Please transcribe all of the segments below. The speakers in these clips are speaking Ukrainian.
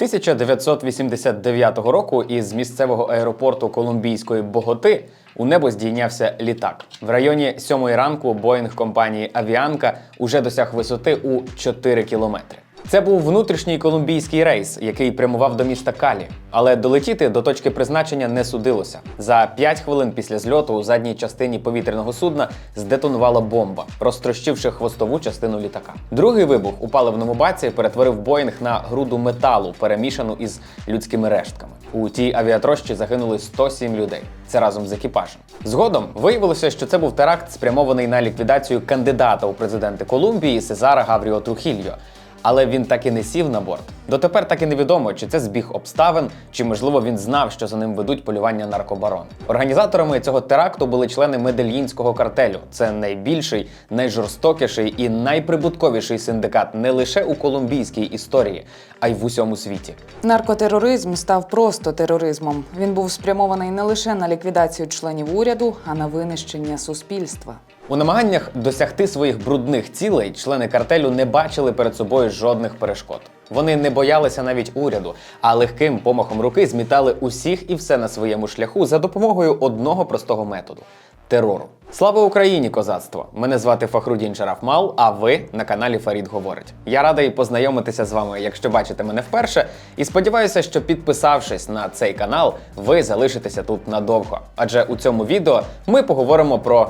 1989 року із місцевого аеропорту Колумбійської Боготи у небо здійнявся літак. В районі сьомої ранку Боїнг компанії Авіанка уже досяг висоти у 4 кілометри. Це був внутрішній колумбійський рейс, який прямував до міста Калі. Але долетіти до точки призначення не судилося. За 5 хвилин після зльоту у задній частині повітряного судна здетонувала бомба, розтрощивши хвостову частину літака. Другий вибух у паливному баці перетворив Боїнг на груду металу, перемішану із людськими рештками. У тій авіатрощі загинули 107 людей. Це разом з екіпажем. Згодом виявилося, що це був теракт, спрямований на ліквідацію кандидата у президенти Колумбії Сезара Гавріо Трухільо. Але він так і не сів на борт. Дотепер так і невідомо, чи це збіг обставин, чи можливо він знав, що за ним ведуть полювання наркобарони. Організаторами цього теракту були члени медельїнського картелю. Це найбільший, найжорстокіший і найприбутковіший синдикат не лише у колумбійській історії, а й в усьому світі. Наркотероризм став просто тероризмом. Він був спрямований не лише на ліквідацію членів уряду, а на винищення суспільства. У намаганнях досягти своїх брудних цілей члени картелю не бачили перед собою жодних перешкод. Вони не боялися навіть уряду, а легким помахом руки змітали усіх і все на своєму шляху за допомогою одного простого методу терору. Слава Україні, козацтво! Мене звати Фахрудін Шарафмал, а ви на каналі Фарід Говорить. Я радий познайомитися з вами, якщо бачите мене вперше, і сподіваюся, що підписавшись на цей канал, ви залишитеся тут надовго. Адже у цьому відео ми поговоримо про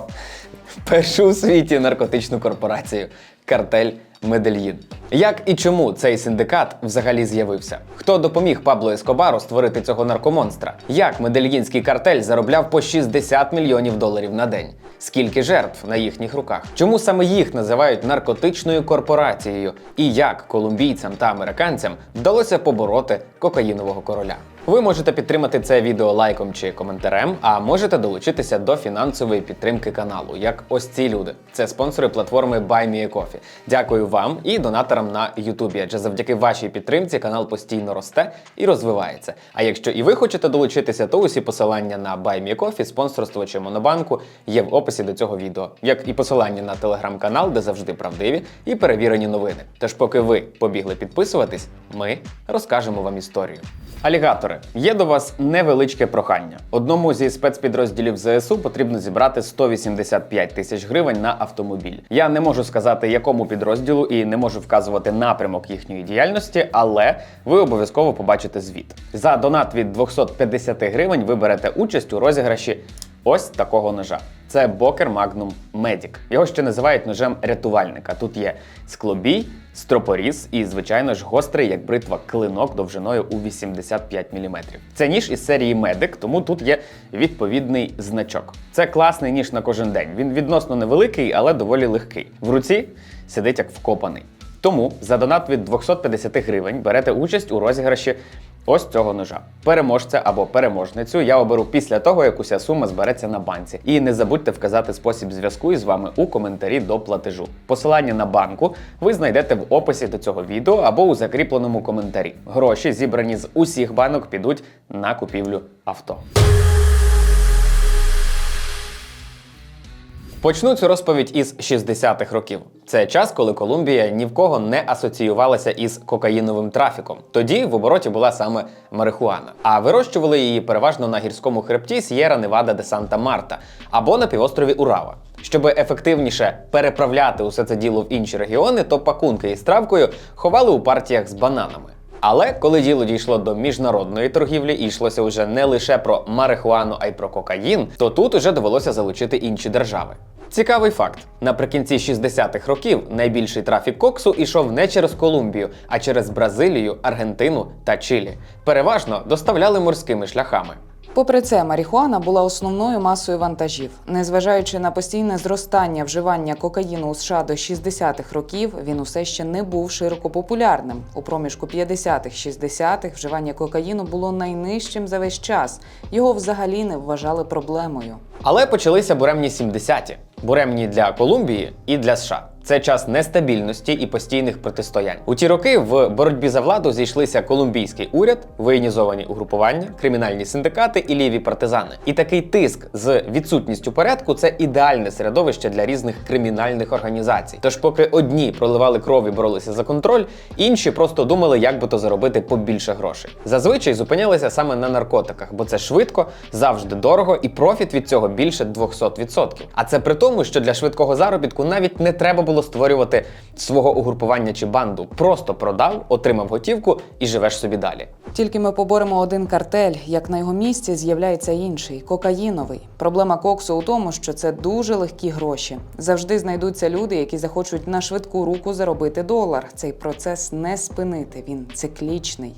першу у світі наркотичну корпорацію. Картель Медельїн. Як і чому цей синдикат взагалі з'явився? Хто допоміг Пабло Ескобару створити цього наркомонстра? Як медельїнський картель заробляв по 60 мільйонів доларів на день? Скільки жертв на їхніх руках? Чому саме їх називають наркотичною корпорацією? І як колумбійцям та американцям вдалося побороти кокаїнового короля? Ви можете підтримати це відео лайком чи коментарем, а можете долучитися до фінансової підтримки каналу, як ось ці люди. Це спонсори платформи BuyMeACoffee. Дякую вам і донаторам на Ютубі, адже завдяки вашій підтримці канал постійно росте і розвивається. А якщо і ви хочете долучитися, то усі посилання на BuyMeCoffee, спонсорство чи монобанку є в описі до цього відео, як і посилання на телеграм-канал, де завжди правдиві і перевірені новини. Тож, поки ви побігли підписуватись, ми розкажемо вам історію. Алігатори, є до вас невеличке прохання. Одному зі спецпідрозділів ЗСУ потрібно зібрати 185 тисяч гривень на автомобіль. Я не можу сказати, якому підрозділу і не можу вказувати напрямок їхньої діяльності, але ви обов'язково побачите звіт. За донат від 250 гривень ви берете участь у розіграші ось такого ножа. Це Бокер Magnum Medic. Його ще називають ножем рятувальника. Тут є склобій, стропоріз і, звичайно ж, гострий, як бритва, клинок довжиною у 85 мм. Це ніж із серії Medic, тому тут є відповідний значок. Це класний ніж на кожен день. Він відносно невеликий, але доволі легкий. В руці сидить як вкопаний. Тому за донат від 250 гривень берете участь у розіграші ось цього ножа. Переможця або переможницю я оберу після того, як уся сума збереться на банці. І не забудьте вказати спосіб зв'язку із вами у коментарі до платежу. Посилання на банку ви знайдете в описі до цього відео або у закріпленому коментарі. Гроші, зібрані з усіх банок, підуть на купівлю авто. Почну цю розповідь із 60-х років. Це час, коли Колумбія ні в кого не асоціювалася із кокаїновим трафіком. Тоді в обороті була саме марихуана, а вирощували її переважно на гірському хребті С'єра Невада де Санта Марта або на півострові Урава. Щоб ефективніше переправляти усе це діло в інші регіони, то пакунки із травкою ховали у партіях з бананами. Але коли діло дійшло до міжнародної торгівлі і йшлося вже не лише про марихуану, а й про кокаїн, то тут уже довелося залучити інші держави. Цікавий факт: наприкінці 60-х років найбільший трафік коксу ішов не через Колумбію, а через Бразилію, Аргентину та Чилі. Переважно доставляли морськими шляхами. Попри це, марихуана була основною масою вантажів. Незважаючи на постійне зростання вживання кокаїну у США до 60-х років, він усе ще не був широко популярним. У проміжку 50-х-60-х вживання кокаїну було найнижчим за весь час. Його взагалі не вважали проблемою. Але почалися буремні 70-ті. Буремні для Колумбії і для США. Це час нестабільності і постійних протистоянь. У ті роки в боротьбі за владу зійшлися колумбійський уряд, воєнізовані угрупування, кримінальні синдикати і ліві партизани. І такий тиск з відсутністю порядку це ідеальне середовище для різних кримінальних організацій. Тож, поки одні проливали кров і боролися за контроль, інші просто думали, як би то заробити побільше грошей. Зазвичай зупинялися саме на наркотиках, бо це швидко, завжди дорого, і профіт від цього більше 200%. А це при тому, що для швидкого заробітку навіть не треба було створювати свого угрупування чи банду. Просто продав, отримав готівку і живеш собі далі. Тільки ми поборемо один картель, як на його місці з'являється інший кокаїновий. Проблема коксу у тому, що це дуже легкі гроші. Завжди знайдуться люди, які захочуть на швидку руку заробити долар. Цей процес не спинити. Він циклічний.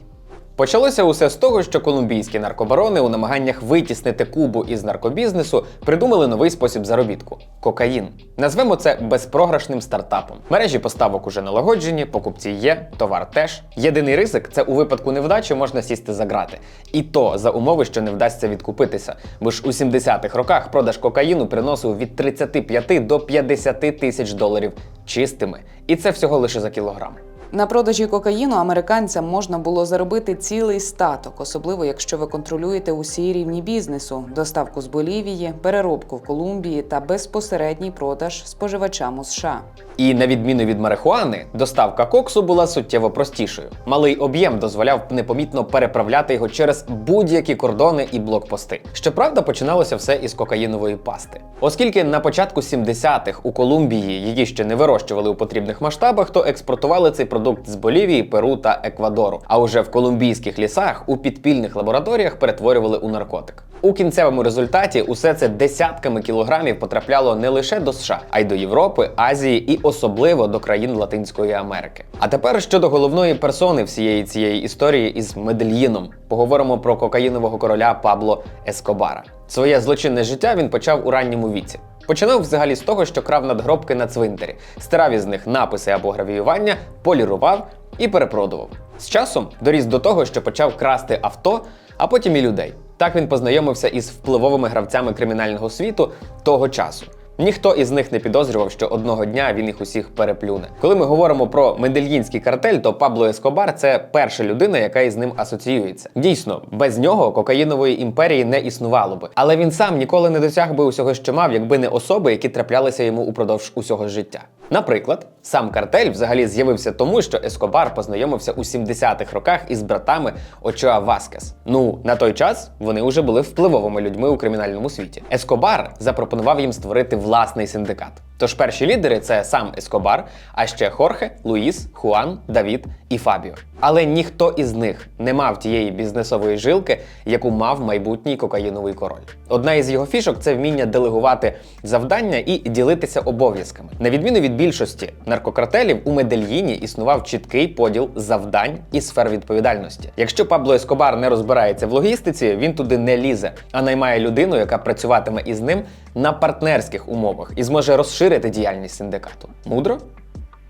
Почалося усе з того, що колумбійські наркобарони у намаганнях витіснити Кубу із наркобізнесу придумали новий спосіб заробітку кокаїн. Назвемо це безпрограшним стартапом. Мережі поставок уже налагоджені, покупці є, товар теж. Єдиний ризик це у випадку невдачі можна сісти за грати. І то за умови, що не вдасться відкупитися. Бо ж у 70-х роках продаж кокаїну приносив від 35 до 50 тисяч доларів чистими. І це всього лише за кілограм. На продажі кокаїну американцям можна було заробити цілий статок, особливо якщо ви контролюєте усі рівні бізнесу: доставку з Болівії, переробку в Колумбії та безпосередній продаж споживачам у США. І на відміну від марихуани, доставка коксу була суттєво простішою. Малий об'єм дозволяв непомітно переправляти його через будь-які кордони і блокпости. Щоправда, починалося все із кокаїнової пасти. Оскільки на початку 70-х у Колумбії її ще не вирощували у потрібних масштабах, то експортували цей продукт з Болівії, Перу та Еквадору. А уже в колумбійських лісах у підпільних лабораторіях перетворювали у наркотик. У кінцевому результаті усе це десятками кілограмів потрапляло не лише до США, а й до Європи, Азії і особливо до країн Латинської Америки. А тепер щодо головної персони всієї цієї історії із Медельїном, поговоримо про кокаїнового короля Пабло Ескобара. Своє злочинне життя він почав у ранньому віці. Починав взагалі з того, що крав надгробки на цвинтарі, стирав із них написи або гравіювання, полірував і перепродував. З часом доріс до того, що почав красти авто, а потім і людей. Так він познайомився із впливовими гравцями кримінального світу того часу. Ніхто із них не підозрював, що одного дня він їх усіх переплюне. Коли ми говоримо про мендельїнський картель, то Пабло Ескобар це перша людина, яка із ним асоціюється. Дійсно, без нього кокаїнової імперії не існувало би. Але він сам ніколи не досяг би усього, що мав, якби не особи, які траплялися йому упродовж усього життя. Наприклад, сам картель взагалі з'явився тому, що Ескобар познайомився у 70-х роках із братами Очоа Васкес. Ну, на той час вони вже були впливовими людьми у кримінальному світі. Ескобар запропонував їм створити власний синдикат. Тож перші лідери це сам Ескобар, а ще Хорхе, Луїс, Хуан, Давід і Фабіо. Але ніхто із них не мав тієї бізнесової жилки, яку мав майбутній кокаїновий король. Одна із його фішок це вміння делегувати завдання і ділитися обов'язками. На відміну від більшості наркокартелів, у Медельїні існував чіткий поділ завдань і сфер відповідальності. Якщо Пабло Ескобар не розбирається в логістиці, він туди не лізе, а наймає людину, яка працюватиме із ним на партнерських умовах і зможе розширити діяльність синдикату. Мудро?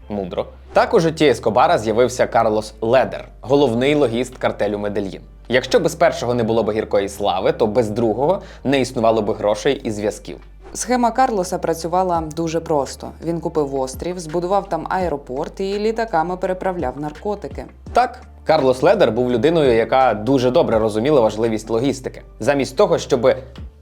Мудро. Так у житті Ескобара з'явився Карлос Ледер, головний логіст картелю Медельїн. Якщо без першого не було б гіркої слави, то без другого не існувало б грошей і зв'язків. Схема Карлоса працювала дуже просто. Він купив острів, збудував там аеропорт і літаками переправляв наркотики. Так, Карлос Ледер був людиною, яка дуже добре розуміла важливість логістики. Замість того, щоб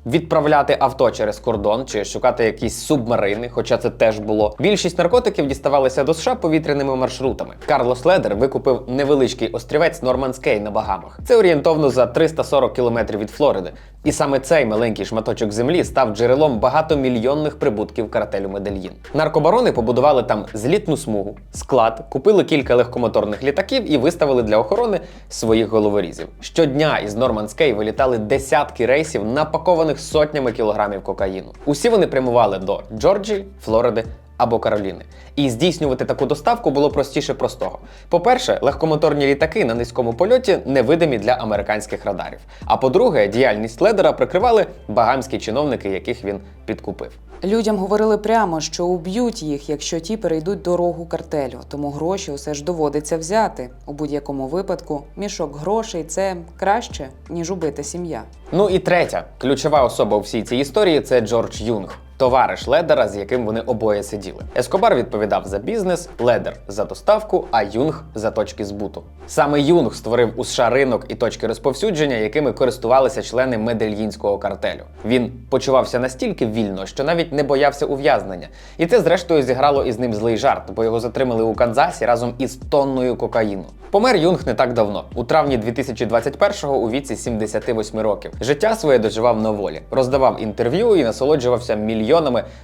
відправляти авто через кордон чи шукати якісь субмарини, хоча це теж було. Більшість наркотиків діставалися до США повітряними маршрутами. Карлос Ледер викупив невеличкий острівець Норманс Кей на Багамах. Це орієнтовно за 340 кілометрів від Флориди. І саме цей маленький шматочок землі став джерелом багатомільйонних прибутків картелю Медельїн. Наркобарони побудували там злітну смугу, склад, купили кілька легкомоторних літаків і виставили для охорони своїх головорізів. Щодня із Норманс Кей вилітали десятки рейсів, напакованих сотнями кілограмів кокаїну. Усі вони прямували до Джорджії, Флориди або Кароліни. І здійснювати таку доставку було простіше простого. По-перше, легкомоторні літаки на низькому польоті невидимі для американських радарів. А по-друге, діяльність ледера прикривали багамські чиновники, яких він підкупив. Людям говорили прямо, що уб'ють їх, якщо ті перейдуть дорогу картелю, тому гроші усе ж доводиться взяти. У будь-якому випадку мішок грошей це краще, ніж убита сім'я. Ну і третя ключова особа у всій цій історії це Джордж Юнг. Товариш Ледера, з яким вони обоє сиділи. Ескобар відповідав за бізнес, Ледер за доставку, а Юнг за точки збуту. Саме Юнг створив у США ринок і точки розповсюдження, якими користувалися члени медельїнського картелю. Він почувався настільки вільно, що навіть не боявся ув'язнення. І це, зрештою, зіграло із ним злий жарт, бо його затримали у Канзасі разом із тонною кокаїну. Помер Юнг не так давно, у травні 2021-го у віці 78 років. Життя своє доживав на волі, роздавав інтерв'ю і насолоджувався мільйонами,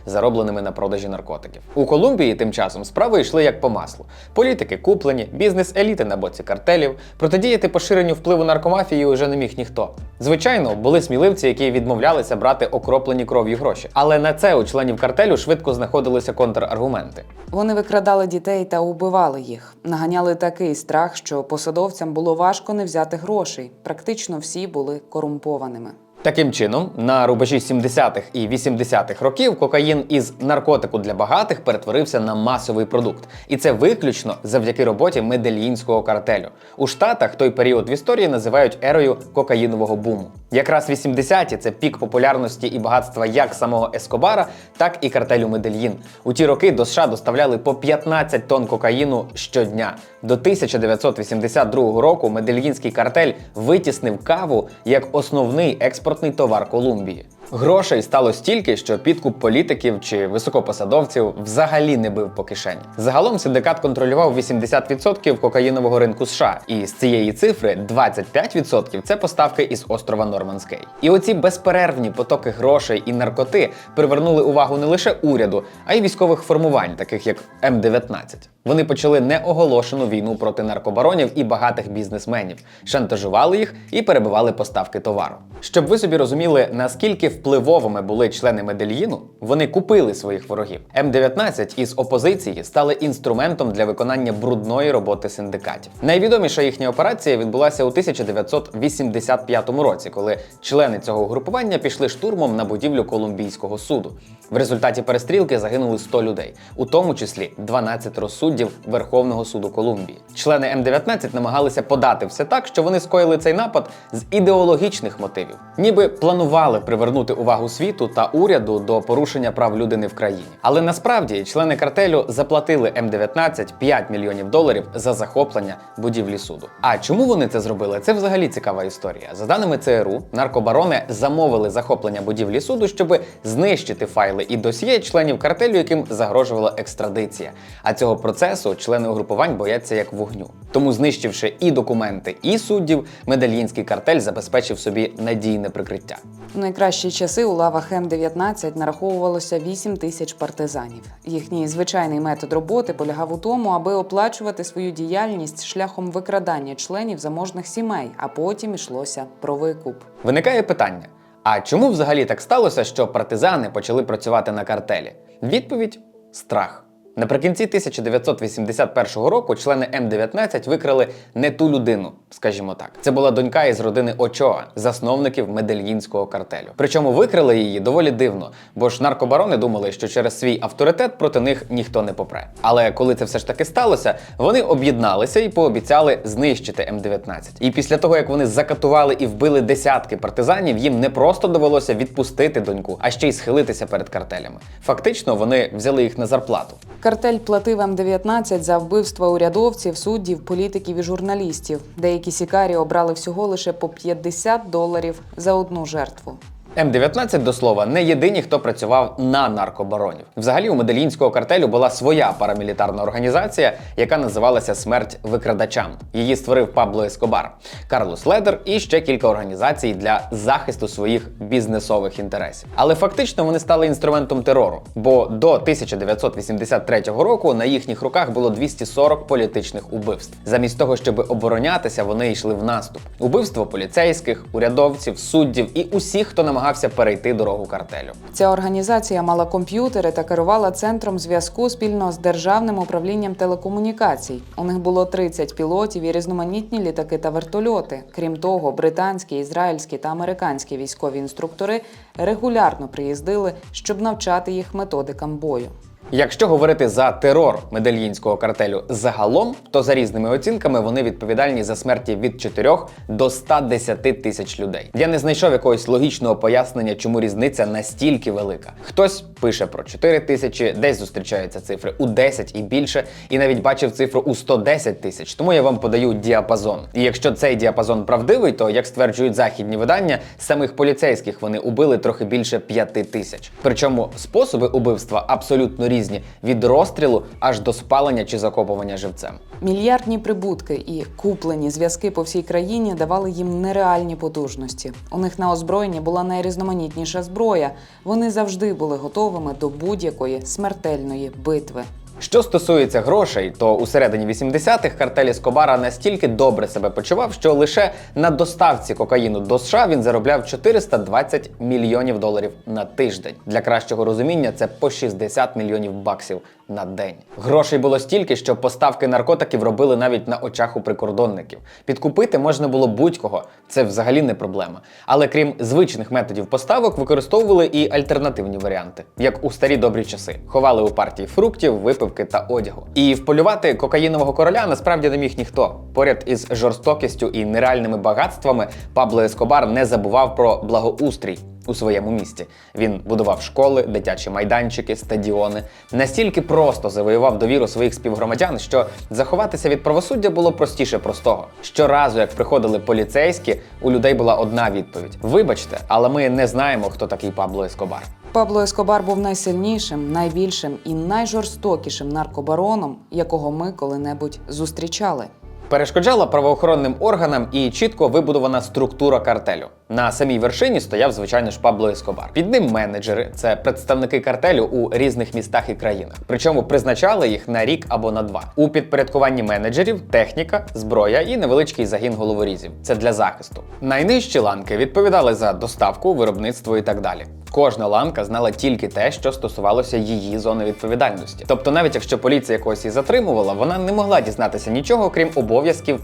заробленими на продажі наркотиків. У Колумбії тим часом справи йшли як по маслу. Політики куплені, бізнес-еліти на боці картелів. Протидіяти поширенню впливу наркомафії уже не міг ніхто. Звичайно, були сміливці, які відмовлялися брати окроплені кров'ю гроші. Але на це у членів картелю швидко знаходилися контраргументи. Вони викрадали дітей та убивали їх, наганяли такий страх, що посадовцям було важко не взяти грошей. Практично всі були корумпованими. Таким чином, на рубежі 70-х і 80-х років кокаїн із наркотику для багатих перетворився на масовий продукт, і це виключно завдяки роботі медельїнського картелю. У Штатах той період в історії називають ерою кокаїнового буму. Якраз 80-ті – це пік популярності і багатства як самого Ескобара, так і картелю Медельїн. У ті роки до США доставляли по 15 тонн кокаїну щодня. До 1982 року медельїнський картель витіснив каву як основний експортний товар Колумбії. Грошей стало стільки, що підкуп політиків чи високопосадовців взагалі не бив по кишені. Загалом синдикат контролював 80% кокаїнового ринку США, і з цієї цифри 25% – це поставки із острова Норманскей. І оці безперервні потоки грошей і наркоти привернули увагу не лише уряду, а й військових формувань, таких як М-19. Вони почали неоголошену війну проти наркобаронів і багатих бізнесменів, шантажували їх і перебивали поставки товару. Щоб ви собі розуміли, наскільки впливовими були члени Медельїну, вони купили своїх ворогів. М-19 із опозиції стали інструментом для виконання брудної роботи синдикатів. Найвідоміша їхня операція відбулася у 1985 році, коли члени цього угрупування пішли штурмом на будівлю Колумбійського суду. В результаті перестрілки загинули 100 людей, у тому числі 12 розсуддів Верховного суду Колумбії. Члени М-19 намагалися подати все так, що вони скоїли цей напад з ідеологічних мотивів, ніби планували привернути увагу світу та уряду до порушення прав людини в країні. Але насправді члени картелю заплатили М-19 5 мільйонів доларів за захоплення будівлі суду. А чому вони це зробили? Це взагалі цікава історія. За даними ЦРУ, наркобарони замовили захоплення будівлі суду, щоб знищити файли і досьє членів картелю, яким загрожувала екстрадиція. А цього процесу члени угрупувань бояться як вогню. Тому, знищивши і документи, і суддів, медальїнський картель забезпечив собі надійне прикриття. У найкращі часи у лавах М-19 нараховувалося 8 тисяч партизанів. Їхній звичайний метод роботи полягав у тому, аби оплачувати свою діяльність шляхом викрадання членів заможних сімей, а потім йшлося про викуп. Виникає питання: а чому взагалі так сталося, що партизани почали працювати на картелі? Відповідь страх. Наприкінці 1981 року члени М-19 викрали не ту людину, скажімо так. Це була донька із родини Очоа, засновників медельїнського картелю. Причому викрили її доволі дивно, бо ж наркобарони думали, що через свій авторитет проти них ніхто не попре. Але коли це все ж таки сталося, вони об'єдналися і пообіцяли знищити М-19. І після того, як вони закатували і вбили десятки партизанів, їм не просто довелося відпустити доньку, а ще й схилитися перед картелями. Фактично, вони взяли їх на зарплату. Картель платив М-19 за вбивства урядовців, суддів, політиків і журналістів. Деякі сікарі обрали всього лише по 50 доларів за одну жертву. М-19, до слова, не єдині, хто працював на наркобаронів. Взагалі, у медельїнського картелю була своя парамілітарна організація, яка називалася Смерть викрадачам. Її створив Пабло Ескобар, Карлос Ледер і ще кілька організацій для захисту своїх бізнесових інтересів. Але фактично вони стали інструментом терору, бо до 1983 року на їхніх руках було 240 політичних убивств. Замість того, щоб оборонятися, вони йшли в наступ. Убивство поліцейських, урядовців, суддів і усіх, хто намагався перейти дорогу картелю. Ця організація мала комп'ютери та керувала центром зв'язку спільно з державним управлінням телекомунікацій. У них було 30 пілотів і різноманітні літаки та вертольоти. Крім того, британські, ізраїльські та американські військові інструктори регулярно приїздили, щоб навчати їх методикам бою. Якщо говорити за терор медельїнського картелю загалом, то за різними оцінками вони відповідальні за смерті від 4 до 110 тисяч людей. Я не знайшов якогось логічного пояснення, чому різниця настільки велика. Хтось пише про 4 тисячі, десь зустрічаються цифри у 10 і більше, і навіть бачив цифру у 110 тисяч. Тому я вам подаю діапазон. І якщо цей діапазон правдивий, то як стверджують західні видання, самих поліцейських вони убили трохи більше 5 тисяч. Причому способи убивства абсолютно різні від розстрілу аж до спалення чи закопування живцем. Мільярдні прибутки і куплені зв'язки по всій країні давали їм нереальні потужності. У них на озброєнні була найрізноманітніша зброя. Вони завжди були готовими до будь-якої смертельної битви. Що стосується грошей, то у середині 80-х картель Скобара настільки добре себе почував, що лише на доставці кокаїну до США він заробляв 420 мільйонів доларів на тиждень. Для кращого розуміння це по 60 мільйонів баксів на день. Грошей було стільки, що поставки наркотиків робили навіть на очах у прикордонників. Підкупити можна було будь-кого, це взагалі не проблема. Але крім звичних методів поставок, використовували і альтернативні варіанти, як у старі добрі часи. Ховали у партії фруктів, випивки та одягу. І вполювати кокаїнового короля насправді не міг ніхто. Поряд із жорстокістю і нереальними багатствами Пабло Ескобар не забував про благоустрій у своєму місті. Він будував школи, дитячі майданчики, стадіони. Настільки просто завоював довіру своїх співгромадян, що заховатися від правосуддя було простіше простого. Щоразу, як приходили поліцейські, у людей була одна відповідь: Вибачте, але ми не знаємо, хто такий Пабло Ескобар. Пабло Ескобар був найсильнішим, найбільшим і найжорстокішим наркобароном, якого ми коли-небудь зустрічали. Перешкоджала правоохоронним органам і чітко вибудована структура картелю. На самій вершині стояв, звичайно ж, Пабло Ескобар. Під ним менеджери це представники картелю у різних містах і країнах. Причому призначали їх на рік або на два. У підпорядкуванні менеджерів техніка, зброя і невеличкий загін головорізів. Це для захисту. Найнижчі ланки відповідали за доставку, виробництво і так далі. Кожна ланка знала тільки те, що стосувалося її зони відповідальності. Тобто, навіть якщо поліція когось і затримувала, вона не могла дізнатися нічого, крім обов'язків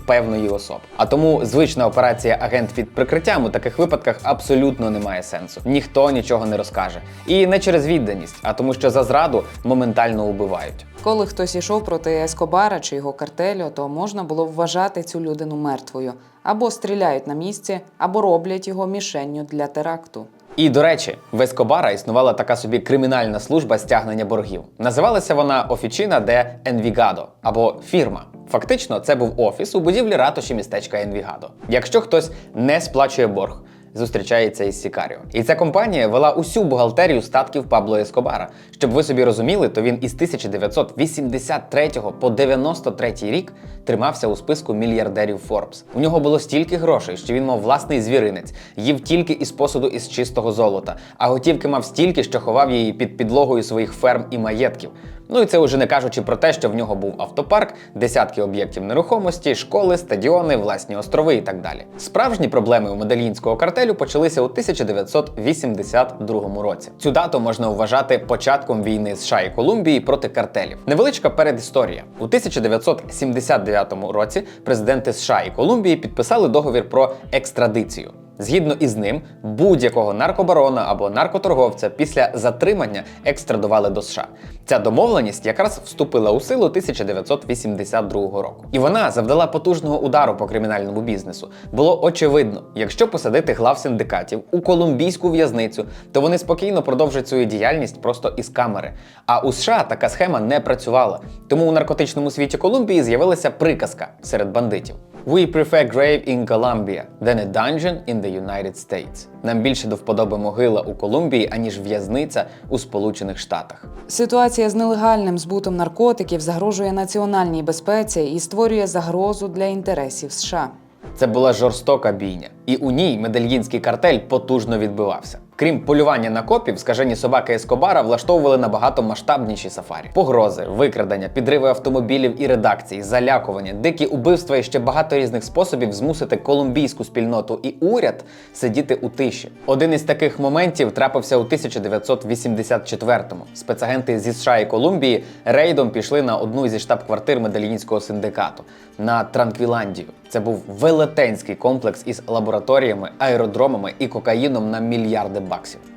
певної особи. А тому звична операція агент під прикриттям у таких випадках абсолютно не має сенсу. Ніхто нічого не розкаже. І не через відданість, а тому, що за зраду моментально убивають. Коли хтось ішов проти Ескобара чи його картелю, то можна було вважати цю людину мертвою або стріляють на місці, або роблять його мішенню для теракту. І до речі, в Ескобара існувала така собі кримінальна служба стягнення боргів. Називалася вона Офічина де Енвігадо або фірма. Фактично, це був офіс у будівлі ратуші містечка Енвігадо. Якщо хтось не сплачує борг, зустрічається із Сікаріо. І ця компанія вела усю бухгалтерію статків Пабло Ескобара. Щоб ви собі розуміли, то він із 1983 по 93 рік тримався у списку мільярдерів Forbes. У нього було стільки грошей, що він мав власний звіринець, їв тільки із посуду із чистого золота, а готівки мав стільки, що ховав її під підлогою своїх ферм і маєтків. Ну і це вже не кажучи про те, що в нього був автопарк, десятки об'єктів нерухомості, школи, стадіони, власні острови і так далі. Справжні проблеми у медельїнського картелю почалися у 1982 році. Цю дату можна вважати початком війни США і Колумбії проти картелів. Невеличка передісторія. У 1979 році президенти США і Колумбії підписали договір про екстрадицію. Згідно із ним, будь-якого наркобарона або наркоторговця після затримання екстрадували до США. Ця домовленість якраз вступила у силу 1982 року. І вона завдала потужного удару по кримінальному бізнесу. Було очевидно, якщо посадити глав синдикатів у колумбійську в'язницю, то вони спокійно продовжать свою діяльність просто із камери. А у США така схема не працювала. Тому у наркотичному світі Колумбії з'явилася приказка серед бандитів. We prefer grave in Colombia than a dungeon in the United States. Нам більше до вподоби могила у Колумбії, аніж в'язниця у Сполучених Штатах. Ситуація з нелегальним збутом наркотиків загрожує національній безпеці і створює загрозу для інтересів США. Це була жорстока бійня, і у ній медельїнський картель потужно відбивався. Крім полювання на копів, скажені собаки Ескобара влаштовували набагато масштабніші сафарі. Погрози, викрадення, підриви автомобілів і редакцій, залякування, дикі убивства і ще багато різних способів змусити колумбійську спільноту і уряд сидіти у тиші. Один із таких моментів трапився у 1984-му. Спецагенти зі США і Колумбії рейдом пішли на одну зі штаб-квартир медельїнського синдикату на Транквіландію. Це був велетенський комплекс із лабораторіями, аеродромами і кокаїном на мільярди.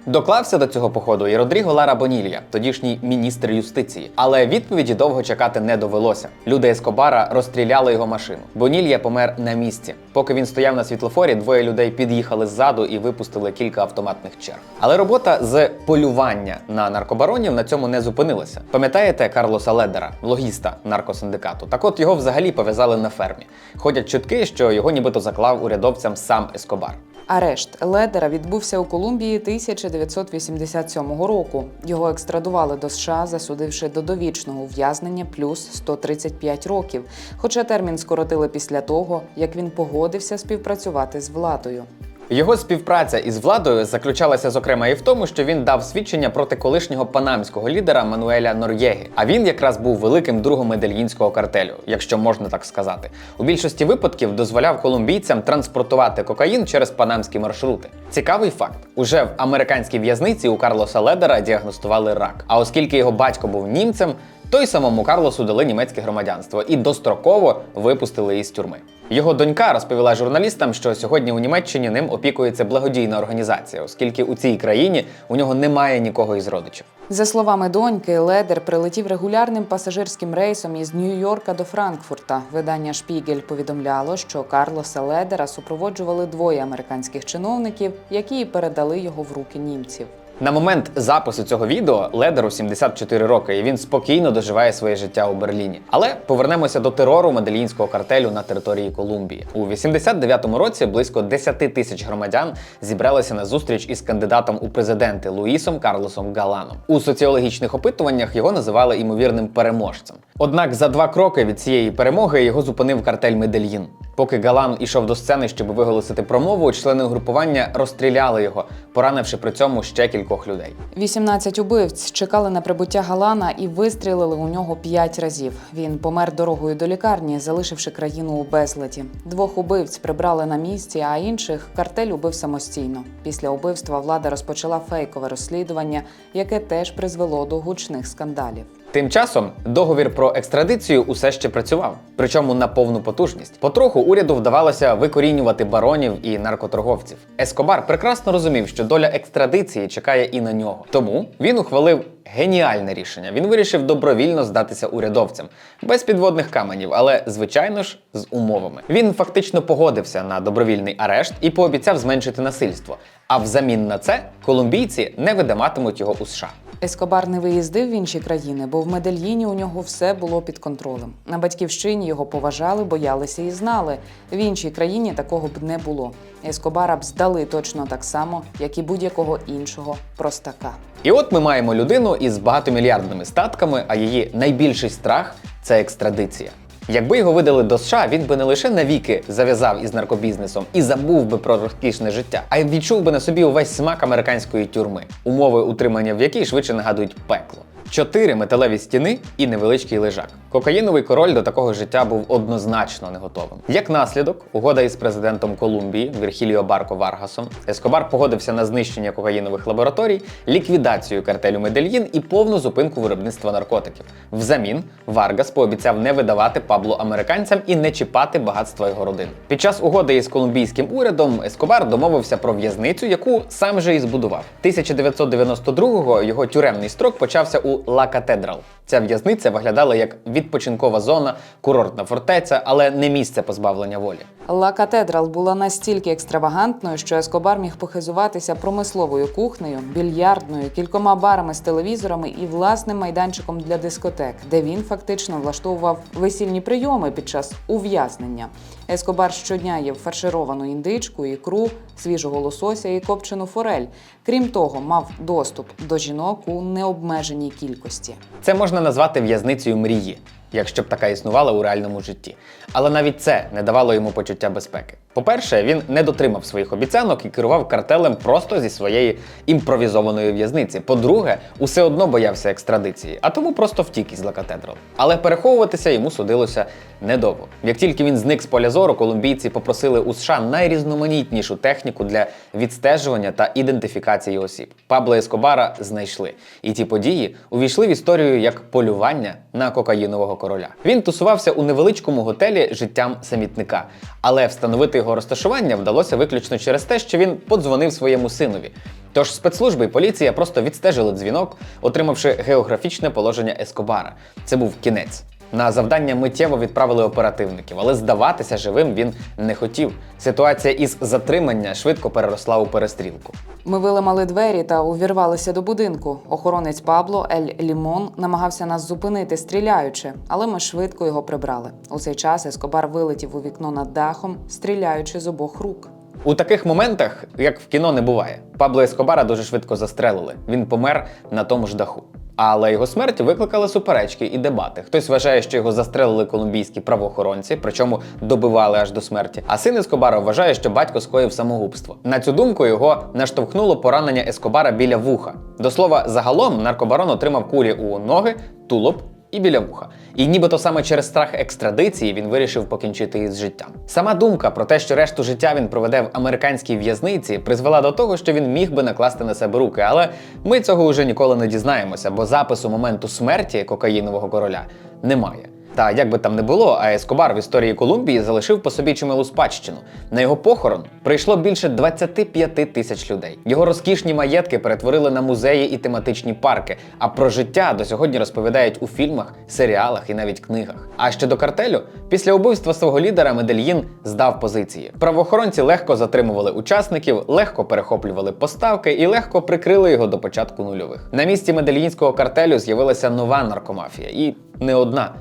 Доклався до цього походу і Родріго Лара Бонілья, тодішній міністр юстиції. Але відповіді довго чекати не довелося. Люди Ескобара розстріляли його машину. Бонілья помер на місці. Поки він стояв на світлофорі, двоє людей під'їхали ззаду і випустили кілька автоматних черг. Але робота з полювання на наркобаронів на цьому не зупинилася. Пам'ятаєте Карлоса Ледера, логіста наркосиндикату? Так от його взагалі пов'язали на фермі. Ходять чутки, що його нібито заклав урядовцям сам Ескобар. Арешт Ледера відбувся у Колумбії 1987 року. Його екстрадували до США, засудивши до довічного ув'язнення плюс 135 років. Хоча термін скоротили після того, як він погодився співпрацювати з владою. Його співпраця із владою заключалася зокрема і в тому, що він дав свідчення проти колишнього панамського лідера Мануеля Нор'єги. А він якраз був великим другом медельїнського картелю, якщо можна так сказати. У більшості випадків дозволяв колумбійцям транспортувати кокаїн через панамські маршрути. Цікавий факт: уже в американській в'язниці у Карлоса Ледера діагностували рак. А оскільки його батько був німцем, то й самому Карлосу дали німецьке громадянство і достроково випустили із тюрми. Його донька розповіла журналістам, що сьогодні у Німеччині ним опікується благодійна організація, оскільки у цій країні у нього немає нікого із родичів. За словами доньки, Ледер прилетів регулярним пасажирським рейсом із Нью-Йорка до Франкфурта. Видання Шпігель повідомляло, що Карлоса Ледера супроводжували двоє американських чиновників, які передали його в руки німців. На момент запису цього відео Ледеру 74 роки, і він спокійно доживає своє життя у Берліні. Але повернемося до терору медельїнського картелю на території Колумбії. У 89-му році близько 10 тисяч громадян зібралися на зустріч із кандидатом у президенти Луїсом Карлосом Галаном. У соціологічних опитуваннях його називали імовірним переможцем. Однак за два кроки від цієї перемоги його зупинив картель Медельїн. Поки Галан ішов до сцени, щоб виголосити промову, члени угрупування розстріляли його, поранивши при цьому ще кількох людей. 18 убивць чекали на прибуття Галана і вистрілили у нього п'ять разів. Він помер дорогою до лікарні, залишивши країну у безладі. Двох убивць прибрали на місці, а інших картель убив самостійно. Після убивства влада розпочала фейкове розслідування, яке теж призвело до гучних скандалів. Тим часом договір про екстрадицію усе ще працював, причому на повну потужність. Потроху уряду вдавалося викорінювати баронів і наркоторговців. Ескобар прекрасно розумів, що доля екстрадиції чекає і на нього. Тому він ухвалив геніальне рішення. Він вирішив добровільно здатися урядовцям без підводних каменів, але звичайно ж з умовами. Він фактично погодився на добровільний арешт і пообіцяв зменшити насильство. А взамін на це колумбійці не видаматимуть його у США. Ескобар не виїздив в інші країни, бо в Медельїні у нього все було під контролем. На батьківщині його поважали, боялися і знали. В іншій країні такого б не було. Ескобара б здали точно так само, як і будь-якого іншого простака. І от ми маємо людину із багатомільярдними статками, а її найбільший страх це екстрадиція. Якби його видали до США, він би не лише навіки зав'язав із наркобізнесом і забув би про розкішне життя, а й відчув би на собі увесь смак американської тюрми, умови утримання в якій швидше нагадують пекло. Чотири металеві стіни і невеличкий лежак. Кокаїновий король до такого життя був однозначно не готовим. Як наслідок, угода із президентом Колумбії Вірхіліо Барко Варгасом, Ескобар погодився на знищення кокаїнових лабораторій, ліквідацію картелю Медельїн і повну зупинку виробництва наркотиків. Взамін Варгас пообіцяв не видавати Пабло американцям і не чіпати багатства його родини. Під час угоди із колумбійським урядом Ескобар домовився про в'язницю, яку сам же і збудував. 1992-го його тюремний строк почався у Ла Катедрал. Ця в'язниця виглядала як відпочинкова зона, курортна фортеця, але не місце позбавлення волі. Ла Катедрал була настільки екстравагантною, що Ескобар міг похизуватися промисловою кухнею, більярдною, кількома барами з телевізорами і власним майданчиком для дискотек, де він фактично влаштовував весільні прийоми під час ув'язнення. Ескобар щодня їв фаршировану індичку, ікру, свіжого лосося і копчену форель. Крім того, мав доступ до жінок у необмеженій кількості. Це можна назвати в'язницею мрії, якщо б така існувала у реальному житті. Але навіть це не давало йому почуття безпеки. По-перше, він не дотримав своїх обіцянок і керував картелем просто зі своєї імпровізованої в'язниці. По-друге, усе одно боявся екстрадиції, а тому просто втік із Ла Катедрал. Але переховуватися йому судилося недовго. Як тільки він зник з поля зору, колумбійці попросили у США найрізноманітнішу техніку для відстежування та ідентифікації осіб. Пабло Ескобара знайшли, і ті події увійшли в історію як полювання на кокаїнового короля. Він тусувався у невеличкому готелі життям самітника, але встановити його розташування вдалося виключно через те, що він подзвонив своєму синові. Тож спецслужби і поліція просто відстежили дзвінок, отримавши географічне положення Ескобара. Це був кінець. На завдання миттєво відправили оперативників, але здаватися живим він не хотів. Ситуація із затримання швидко переросла у перестрілку. Ми виламали двері та увірвалися до будинку. Охоронець Пабло Ель Лімон намагався нас зупинити, стріляючи, але ми швидко його прибрали. У цей час Ескобар вилетів у вікно над дахом, стріляючи з обох рук. У таких моментах, як в кіно, не буває. Пабло Ескобара дуже швидко застрелили. Він помер на тому ж даху. Але його смерть викликали суперечки і дебати. Хтось вважає, що його застрелили колумбійські правоохоронці, причому добивали аж до смерті. А син Ескобара вважає, що батько скоїв самогубство. На цю думку його наштовхнуло поранення Ескобара біля вуха. До слова, загалом наркобарон отримав кулі у ноги, тулуб і біля вуха. І нібито саме через страх екстрадиції він вирішив покінчити із життям. Сама думка про те, що решту життя він проведе в американській в'язниці, призвела до того, що він міг би накласти на себе руки, але ми цього вже ніколи не дізнаємося, бо запису моменту смерті кокаїнового короля немає. Та як би там не було, а Ескобар в історії Колумбії залишив по собі чималу спадщину. На його похорон прийшло більше 25 тисяч людей. Його розкішні маєтки перетворили на музеї і тематичні парки. А про життя до сьогодні розповідають у фільмах, серіалах і навіть книгах. А щодо картелю, після убивства свого лідера Медельїн здав позиції. Правоохоронці легко затримували учасників, легко перехоплювали поставки і легко прикрили його до початку нульових. На місці медельїнського картелю з'явилася нова наркомафія, і не одна.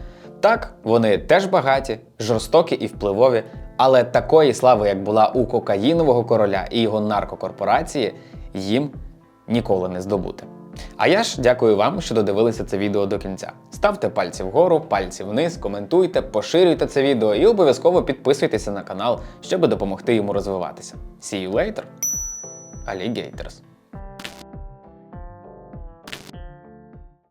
Так, вони теж багаті, жорстокі і впливові, але такої слави, як була у кокаїнового короля і його наркокорпорації, їм ніколи не здобути. А я ж дякую вам, що додивилися це відео до кінця. Ставте пальці вгору, пальці вниз, коментуйте, поширюйте це відео і обов'язково підписуйтеся на канал, щоб допомогти йому розвиватися. See you later, alligators!